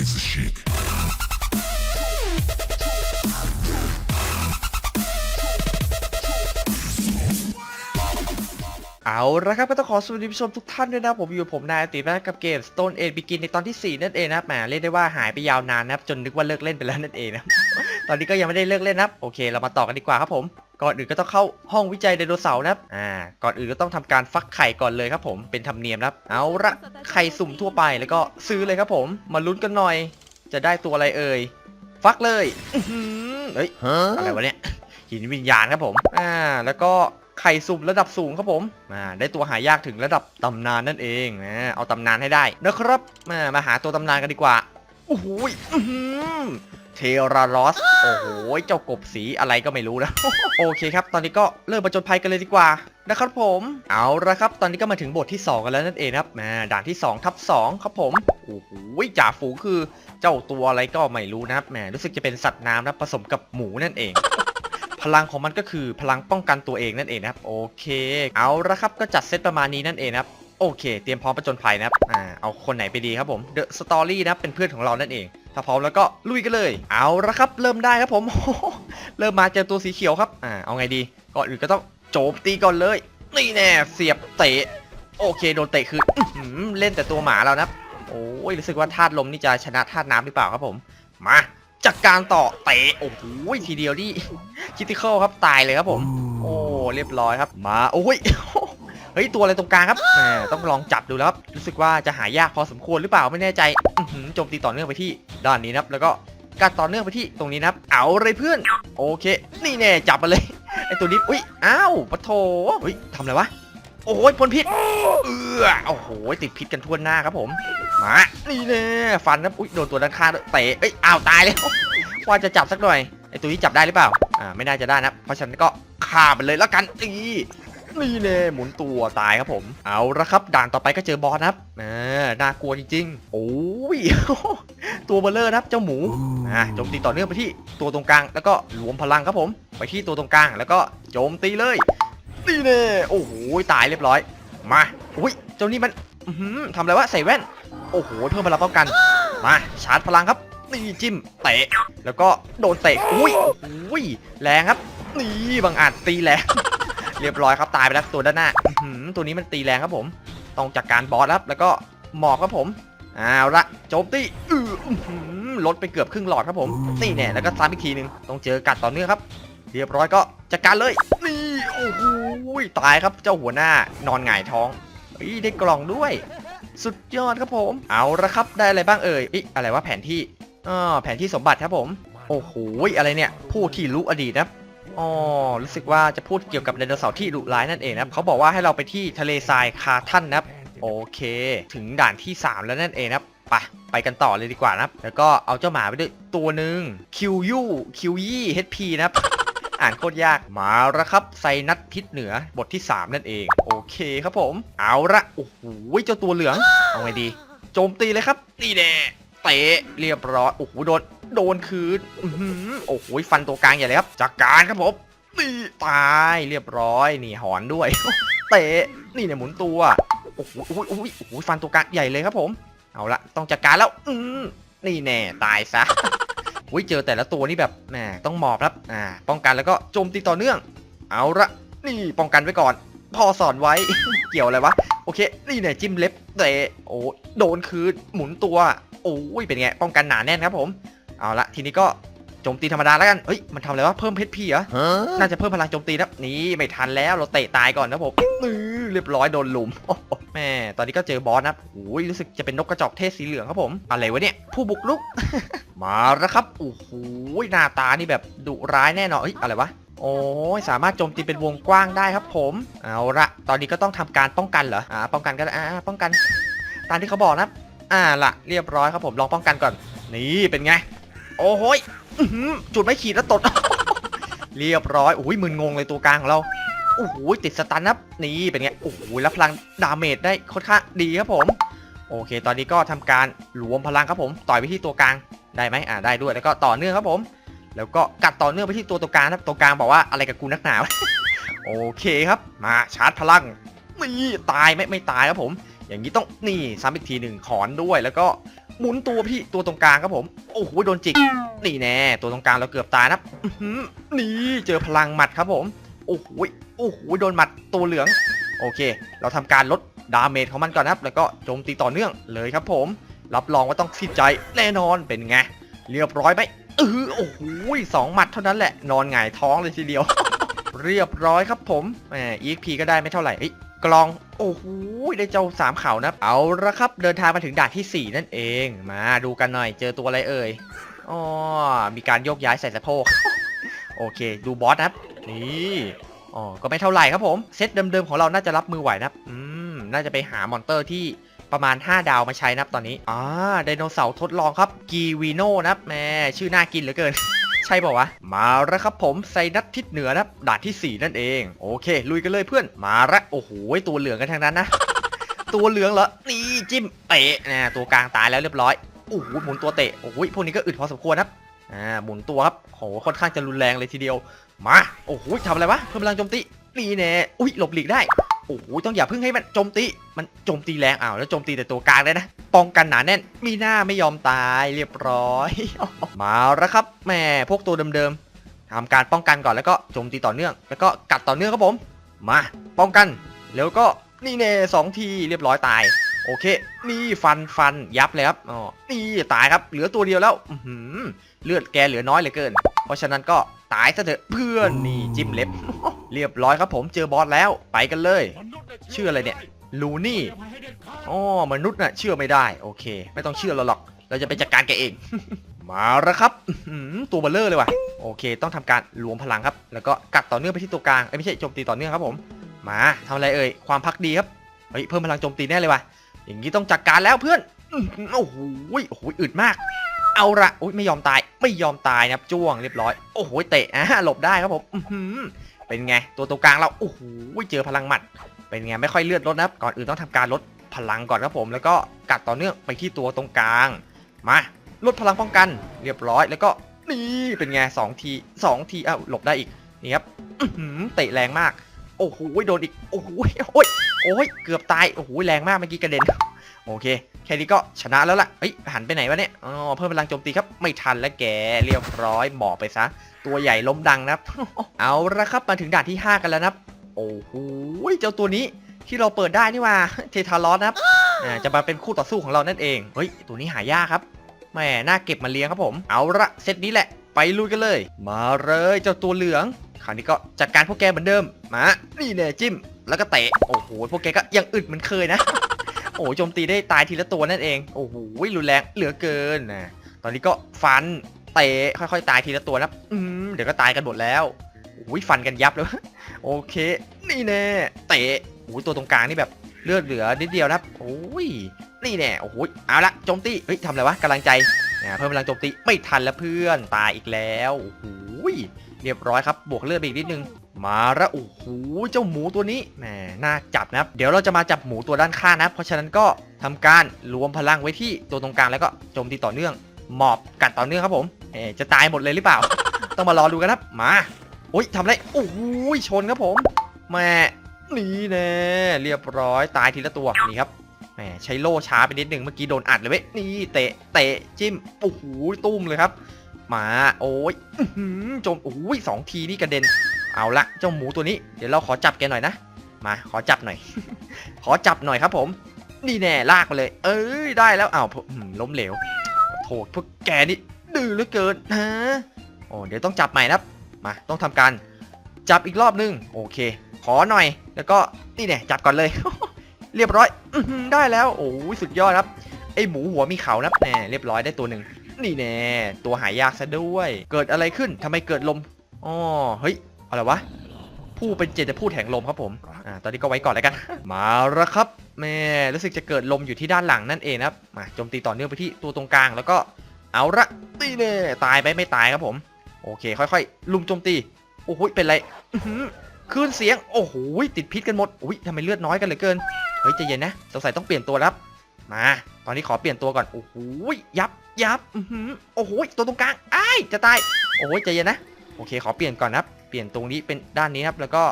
razor shake. เอาละครับก็ต้องขอสวัสดีผู้ชมทุกท่านด้วยนะผมอยู่ผมนายอตินะกับเกม Stone Age Begin ในตอนที่ 4 นั่นเองนะครับแหมเรียกได้ว่าหายไปยาวนานนะครับจนนึกว่าเลิกเล่นไปแล้วนั่นเองนะ ตอนนี้ก็ยังไม่ได้เลิกเล่นนะครับโอเค เรามาต่อกันดีกว่าครับผม ก่อนอื่นก็ต้องเข้าห้องวิจัยไดโนเสาร์นะครับอ่าก่อนอื่นก็ต้องทำการฟักไข่ก่อนเลยครับผมเป็นธรรมเนียมนะครับ เอาละไข่สุ่มทั่วไปแล้วก็ซื้อเลยครับผม มาลุ้นกันหน่อย จะได้ตัวอะไรเอ่ยฟักเลยอื้อหือเฮ้ยอะไรวะเนี่ยหินวิญญาณครับผม อ่า แล้วก็ไข่สุ่มระดับสูงครับผม อ่า ได้ตัวหายากถึงระดับตำนานนั่นเองอ่าเอาตำนานให้ได้นะครับ มา มาหาตัวตำนานกันดีกว่า โอ้โหเทราลอส โอ้โห เจ้ากบสีอะไรก็ไม่รู้นะ โอเคครับ ตอนนี้ก็เริ่มประจนภัยกันเลยดีกว่านะครับผม เอาละครับ ตอนนี้ก็มาถึงบทที่ 2 กันแล้วนั่นเองครับมาด่านที่2ทับ2ครับผม โอ้โหจ่าฝูงคือเจ้าตัวอะไรก็ไม่รู้นะครับแหมรู้สึกจะเป็นสัตว์น้ำนะผสมกับหมูนั่นเองพลังของมันก็คือพลังป้องกันตัวเองนั่นเองนะครับ โอเค เอาละครับก็จัดเซตประมาณนี้นั่นเองนะครับ โอเค เตรียมพร้อมประจนภัยนะครับ อ่า เอาคนไหนไปดีครับผม The Story นะครับเป็นเพื่อนของเรานั่นเอง ถ้าพร้อมแล้วก็ลุยกันเลย เอาละครับ เริ่มได้ครับผม เริ่มมาเจอตัวสีเขียวครับ อ่า เอาไงดี ก่อนอื่นก็ต้องโจมตีก่อนเลย นี่แน่ เสียบเตะ โอเค โดนเตะคืออื้อหือเล่นแต่ตัวหมาแล้วนะครับโอ้ย รู้สึกว่าธาตุลมนี่จะชนะธาตุน้ำหรือเปล่าครับผม มาจัดการต่อเตะ โอ้โห ทีเดียวนี่คิติคอลครับ ตายเลยครับผม โอ้ เรียบร้อยครับ มา โอ้ย เฮ้ยตัวอะไรตรงกลางครับแหมต้องลองจับดูแล้วครับรู้สึกว่าจะหายากพอสมควรหรือเปล่าไม่แน่ใจอื้อหือโจมตีต่อเนื่องไปที่ด้านนี้นะครับแล้วก็การต่อเนื่องไปที่ตรงนี้นะครับ เอาเลยเพื่อน โอเค นี่แน่จับมาเลยไอตัวนี้อุ้ยอ้าวปะโถเฮ้ยทำอะไรวะโอ้ยพ่นพิษเออโอ้โหติดพิษกันทั่วหน้าครับผมมานี่แน่ฟันครับอุ้ยโดนตัวด้านข้างเตะเอ้ยอ้าวตายเลยว่าจะจับสักหน่อยไอตัวนี้จับได้หรือเปล่าอ่าไม่น่าจะได้นะเพราะฉะนั้นก็ฆ่ามันเลยแล้วกันอี นี่เน่หมุนตัวตายครับผม เอาละครับ ด่านต่อไปก็เจอบอสนะครับอ่าน่ากลัวจริงๆ โอ้ย ตัวเบลเลอร์นะครับ เจ้าหมูอ่าโจมตีต่อเนื่องไปที่ตัวตรงกลาง แล้วก็รวมพลังครับผม ไปที่ตัวตรงกลาง แล้วก็โจมตีเลย นี่เน่โอ้โห ตายเรียบร้อย มา อุ้ย เจ้านี่มันอื้อหือทำอะไรวะ ใส่แว่น โอ้โห เพิ่มพลังป้องกัน มา ชาร์จพลังครับ นี่จิ้ม เตะ แล้วก็โดนเตะ อุ้ยอุ้ย แรงครับ นี่บางอาจตีแรง เรียบร้อยครับตายไปแล้วตัวด้านหน้าตัวนี้มันตีแรงครับผม ต้องจัดการบอสครับ แล้วก็หมอบครับผมเอาละโจมตีลดไปเกือบครึ่งหลอดครับผมนี่แน่แล้วก็ซ้ำอีกทีหนึงต้องเจอกัดต่อเนื่องครับ เรียบร้อยก็จัดการเลยนี่โอ้โหตายครับเจ้าหัวหน้านอนหงายท้องเฮ้ยได้กล่องด้วย สุดยอดครับผม เอาละครับได้อะไรบ้างเอ่ยอิอะไรวะแผนที่อ๋อแผนที่สมบัติครับผม โอ้โหอะไรเนี่ย ผู้ที่รู้อดีตนะ อ๋อ รู้สึกว่าจะพูดเกี่ยวกับไดโนเสาร์ที่ดุร้ายนั่นเองนะครับเขาบอกว่าให้เราไปที่ทะเลทรายคาทันนะครับ โอเค ถึงด่านที่ 3 แล้วนั่นเองนะครับไปไปกันต่อเลยดีกว่านะครับ แล้วก็เอาเจ้าหมาไปด้วยตัวหนึ่งคิวยูคิวยี่เฮดพีนะครับ อ่านโคตรยาก มาแล้วครับไซนัททิศเหนือบทที่ 3 นั่นเอง โอเคครับผม เอาละโอ้โหเจ้าตัวเหลือง เอาไงดี โจมตีเลยครับ นี่แน่ เตะเรียบร้อยโอ้โหโดนโดนคืนโอ้โหฟันตัวกลางใหญ่เลยครับจากการครับผมนี่ตายเรียบร้อยนี่หอนด้วย เตะนี่เนี่ยหมุนตัวโอ้โหโอ้โหโอ้โหโอ้โหฟันตัวกลางใหญ่เลยครับผม เอาละต้องจัดการแล้วอืมนี่แน่ตายซะอุ้ยเจอแต่ละตัวนี่แบบแหมต้องหมอบครับอ่าป้องกันแล้วก็โจมตีต่อเนื่อง เอาละนี่ป้องกันไว้ก่อนพ่อสอนไว้เกี่ยวอะไรวะโอเค นี่เนี่ยจิ้มเล็บเตะโอ้โดนคืนหมุนตัว โอ้ยเป็นไงป้องกันหนาแน่นครับผมเอาละทีนี้ก็โจมตีธรรมดาแล้วกันเฮ้ยมันทำอะไรวะเพิ่มเพชรพีเหรอน่าจะเพิ่มพลังโจมตีนะนี่ไม่ทันแล้วเราเตะตายก่อนนะผมนี่เรียบร้อยโดนหลุมโอ้โหแม่ตอนนี้ก็เจอบอสนะโอ้ยรู้สึกจะเป็นนกกระจอกเทศสีเหลืองครับผมอะไรวะเนี่ยผู้บุกรุกมาแล้วครับโอ้โหหน้าตานี่แบบดุร้ายแน่นอนเฮ้ยอะไรวะโอ้ยสามารถโจมตีเป็นวงกว้างได้ครับผมเอาละตอนนี้ก็ต้องทำการป้องกันเหรออ่าป้องกันก็ได้อ่าป้องกัน ตามที่เขาบอกนะ อ่าละเรียบร้อยครับผมลองป้องกันก่อน นี่เป็นไง โอ้โหยจุดไม่ขีดแล้วตด เรียบร้อยโอ้ยมึนงงเลยตัวกลางของเราโอ้โหติดสตันนับนี่เป็นไงโอ้โหแล้วพลังดาเมจได้ค่อนข้างดีครับผม โอเค ตอนนี้ก็ทำการรวมพลังครับผมต่อยไปที่ตัวกลางได้ไหมอ่าได้ด้วยแล้วก็ต่อเนื่องครับผม แล้วก็กัดต่อเนื่องไปที่ตัวตัวกลางครับตัวกลางบอกว่าอะไรกับกูนักหนาวโอเคครับ มาชาร์จพลังนี่ตายไหม่ไม่ตายครับผม อย่างนี้ต้องนี่ซ้ำอีกทีหนึ่งขอนด้วย แล้วก็หมุนตัวพี่ตัวตรงกลางครับผม โอ้โหโดนจิกนี่แน่ตัวตรงกลางเราเกือบตายนะนี่เจอพลังหมัดครับผมโอ้โหโอ้โหโดนหมัดตัวเหลือง โอเค เราทำการลดดาเมจของมันก่อนนะครับ แล้วก็โจมตีต่อเนื่องเลยครับผม รับรองว่าต้องสิ้นใจแน่นอนเป็นไงเรียบร้อยไหมเออโอ้โหสองหมัดเท่านั้นแหละนอนหงายท้องเลยทีเดียว เรียบร้อยครับผมแหม EXP ก็ได้ไม่เท่าไหร่ กลองโอ้โหได้เจ้าสามเขานะเอาละครับ เดินทางมาถึงด่านที่ 4 นั่นเองมาดูกันหน่อยเจอตัวอะไรเอ่ยอ๋อมีการโยกย้ายใส่สะโพกโอเค ดูบอสนะครับนี่อ๋อก็ไม่เท่าไหร่ครับผมเซตเดิมๆของเราน่าจะรับมือไหวนะครับอืมน่าจะไปหามอนเตอร์ที่ประมาณ 5 ดาวมาใช้นะครับตอนนี้อ่าไดโนเสาร์ทดลองครับกีวีโนนะครับแม่ชื่อน่ากินเหลือเกิน ช่ป่าวะ มาแล้วครับผมไซนัททิศเหนือนะด่านทีสี่ 4 นั่นเอง โอเค ลุยกันเลยเพื่อน มาละโอ้โหตัวเหลืองกันทั้งนั้นนะ ตัวเหลืองเหรอ นี่จิ้มเตะนะตัวกลางตายแล้วเรียบร้อย โอ้โหหมุนตัวเตะ โอ้โหพวกนี้ก็อึดพอสมควรครับ อ่า หมุนตัวครับ โห ค่อนข้างจะรุนแรงเลยทีเดียว มา โอ้โหทำอะไรวะ เพิ่มพลังโจมตี นี่แน่ อุ้ย หลบหลีกได้ โอ้โห ต้องอย่าเพิ่งให้มันโจมตี มันโจมตีแรงอ้าวแล้วโจมตีแต่ตัวกลางได้นะ ป้องกันหนาแน่น มีหน้าไม่ยอมตายเรียบร้อย มาแล้วครับแหม่พวกตัวเดิมๆทำการป้องกันก่อนแล้วก็โจมตีต่อเนื่อง แล้วก็กัดต่อเนื่องครับผม มาป้องกัน แล้วก็นี่แน่สองทีเรียบร้อยตาย โอเค นี่ฟันฟันยับเลยครับอ๋อนี่ตายครับเหลือตัวเดียวแล้วอื้อหือเลือดแกเหลือน้อยเหลือเกิน เพราะฉะนั้นก็ตายซะเถอะเพื่อนนี่จิ้มเล็บ เรียบร้อยครับผมเจอบอสแล้วไปกันเลย ชื่ออะไรเนี่ย ลูนี่อ๋อมนุษย์น่ะเชื่อไม่ได้โอเค ไม่ต้องเชื่อเราหรอก เราจะไปจัดการแกเอง มาแล้วครับตัวเบลเลอร์เลยว่ะโอเค ต้องทำการรวมพลังครับ แล้วก็กัดต่อเนื่องไปที่ตัวกลางเอ้ไม่ใช่โจมตีต่อเนื่องครับผมมาทำอะไรเอ่ยความพักดีครับเฮ้ยเพิ่มพลังโจมตีแน่เลยว่ะอย่างนี้ต้องจัดการแล้วเพื่อนโอ้โหโอ้โหอึดมาก เอาละโอ้ยไม่ยอมตายไม่ยอมตายนะครับจ้วงเรียบร้อยโอ้โหเตะอะหลบได้ครับผมเป็นไงตัวตัวกลางเราโอ้โหเจอพลังหมัด เป็นไงไม่ค่อยเลือดลดนะครับก่อนอื่นต้องทำการลดพลังก่อนครับผม แล้วก็กัดต่อเนื่องไปที่ตัวตรงกลาง มาลดพลังป้องกันเรียบร้อย แล้วก็นี่เป็นไงสองทีสองทีอ้าวหลบได้อีกนี่ครับเตะแรงมาก โอ้โหโดนอีกโอ้โหโอ้ยโอ้ยเกือบตายโอ้โหแรงมากเมื่อกี้กระเด็นโอเค แค่นี้ก็ชนะแล้วล่ะเฮ้ยหันไปไหนวะเนี่ยอ๋อเพิ่มพลังโจมตีครับไม่ทันแล้วแกเรียบร้อยหมอบไปซะตัวใหญ่ล้มดังนะครับเอาละครับมาถึงด่านที่ 5 กันแล้วนะครับ โอ้โหเจ้าตัวนี้ที่เราเปิดได้นี่ว่าเททารอสนะครับอ่าจะมาเป็นคู่ต่อสู้ของเรานั่นเองเฮ้ยตัวนี้หายากครับแหม่น่าเก็บมาเลี้ยงครับผม เอาละเซตนี้แหละ ไปลุยกันเลย มาเลยเจ้าตัวเหลืองคราวนี้ก็จัดการพวกแกเหมือนเดิมมานี่แน่จิ้มแล้วก็เตะโอ้โหพวกแกก็ยังอึดเหมือนเคยนะ โอ้โหโจมตีได้ตายทีละตัวนั่นเองโอ้โหรุนแรงเหลือเกินนะตอนนี้ก็ฟันเตะค่อยๆ ตายทีละตัวนะอืมเดี๋ยวก็ตายกันหมดแล้วโอ้ยฟันกันยับเลยโอเค นี่แน่เตะโอ้ยตัวตรงกลางนี่แบบเลือดเหลือนิดเดียวนะครับโอ้ยนี่แน่โอ้โหเอาละโจมตีเฮ้ยทำอะไรวะกำลังใจนะเพิ่มพลังโจมตีไม่ทันแล้วเพื่อนตายอีกแล้วโอ้โหเรียบร้อยครับบวกเลือดไปอีกนิดนึงมาแล้วโอ้โหเจ้าหมูตัวนี้แหมน่าจับนะครับเดี๋ยวเราจะมาจับหมูตัวด้านข้างนะ เพราะฉะนั้นก็ทำการรวมพลังไว้ที่ตัวตรงกลางแล้วก็โจมตีต่อเนื่องหมอบกัดต่อเนื่องครับผมเอจะตายหมดเลยหรือเปล่า ต้องมารอดูกันครับมา โอ้ยทำไรโอ้โหชนครับผมแหม่นี่แน่เรียบร้อยตายทีละตัวนี่ครับแหมใช้โล่ช้าไปนิดหนึ่งเมื่อกี้โดนอัดเลยเว้ยนี่เตะเตะจิ้มโอ้โหตุ้มเลยครับมาโอ้ยโจมโอ้ยสองทีนี่กระเด็น เอาละเจ้าหมูตัวนี้เดี๋ยวเราขอจับแกหน่อยนะมาขอจับหน่อย ขอจับหน่อยครับผม นี่แน่ลากมาเลย เอ้ยได้แล้วอ้าวอืมล้มเหลวโถพวกแกนี่ดื้อเหลือเกินฮะโอ้เดี๋ยวต้องจับใหม่นะครับ มาต้องทำการจับอีกรอบนึงโอเค ขอหน่อย แล้วก็นี่แน่จับก่อนเลย เรียบร้อยอได้แล้วโอ้ยสุดยอดครับไอหมูหัวมีเขานับแน่เรียบร้อยได้ตัวหนึ่งนี่แน่ตัวหายากซะด้วย เกิดอะไรขึ้นทำไมเกิดลมอ๋อเฮ้ยอะไรวะผู้เป็นเจตพูดแห่งลมครับผมอ่าตอนนี้ก็ไว้ก่อนแล้วกัน มาแล้วครับแม่รู้สึกจะเกิดลมอยู่ที่ด้านหลังนั่นเองครับมาโจมตีต่อเนื่องไปที่ตัวตรงกลางแล้วก็เอาละนี่แน่ตายไปไม่ตายครับผม โอเค ค่อยๆ ลุมโจมตี โอ้โหเป็นไรคืนเสียง โอ้โหติดพิษกันหมดอุ้ยทำไมเลือดน้อยกันเหลือเกิน เฮ้ยใจเย็นนะสงสัยต้องเปลี่ยนตัวครับ มา ตอนนี้ขอเปลี่ยนตัวก่อน โอ้โหยับยับอื้หือโอ้โหตัวตรงกลางอ้ายจะตาย โอ้ยใจเย็นนะ โอเค ขอเปลี่ยนก่อนนะครับ เปลี่ยนตรงนี้เป็นด้านนี้ครับ แล้วก็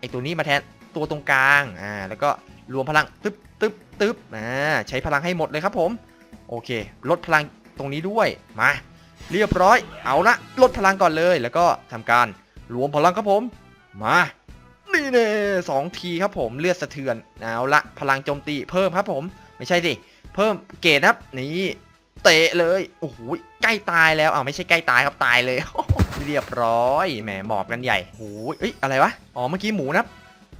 ไอตัวนี้มาแทนตัวตรงกลาง อ่า แล้วก็รวมพลังปึ๊บตึ๊บตึ๊บอ่า ใช้พลังให้หมดเลยครับผม โอเค ลดพลังตรงนี้ด้วย มา เรียบร้อย เอาละลดพลังก่อนเลย แล้วก็ทำการรวมพลังครับผม มานี่เน่สองทีครับผมเลือดสะเทือนเอาละพลังโจมตีเพิ่มครับผม ไม่ใช่สิเพิ่มเกรดครับนี่เตะเลยโอ้โหใกล้ตายแล้วอ้าวไม่ใช่ใกล้ตายครับตายเลยเรียบร้อยแหมหมอบกันใหญ่โอ้ยเอ้ยอะไรวะอ๋อเมื่อกี้หมูนับ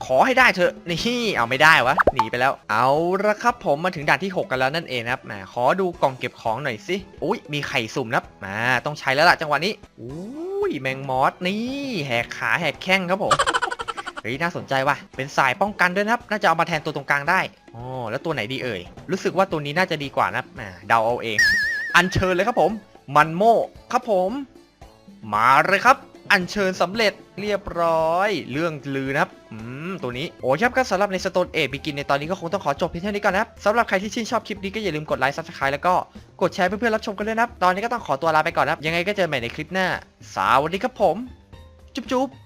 ขอให้ได้เถอะนี่เอาไม่ได้วะหนีไปแล้ว เอาละครับผมมาถึงด่านที่ 6 กันแล้วนั่นเองนะครับแหมขอดูกล่องเก็บของหน่อยสิอุ้ยมีไข่สุ่มนะครับมาต้องใช้แล้วล่ะจังหวะนี้อุ้ยแมงมอสนี่แหกขาแหกแข้งครับผมเฮ้ยน่าสนใจว่ะ เป็นสายป้องกันด้วยนะครับ น่าจะเอามาแทนตัวตรงกลางได้อ๋อแล้วตัวไหนดีเอ่ย รู้สึกว่าตัวนี้น่าจะดีกว่านะครับอ่าเดาเอาเอง อัญเชิญเลยครับผม มันโมครับผม มาเลยครับ อัญเชิญสำเร็จเรียบร้อย เรื่องลือนะครับอืมตัวนี้โอ้ยครับก็สำหรับในสโตนเอบิกินในตอนนี้ก็คงต้องขอจบเพียงเท่านี้ก่อนนะครับสำหรับใครที่ชื่นชอบคลิปนี้ก็อย่าลืมกดไลค์ซับสไคร์แล้วก็กดแชร์เพื่อนๆรับชมกันด้วยนะครับตอนนี้ก็ต้องขอตัวลาไปก่อนนะครับยังไงก็เจอใหม่ในคลิปหน้าสวัสดีครับผม จุ๊บจุ๊บ「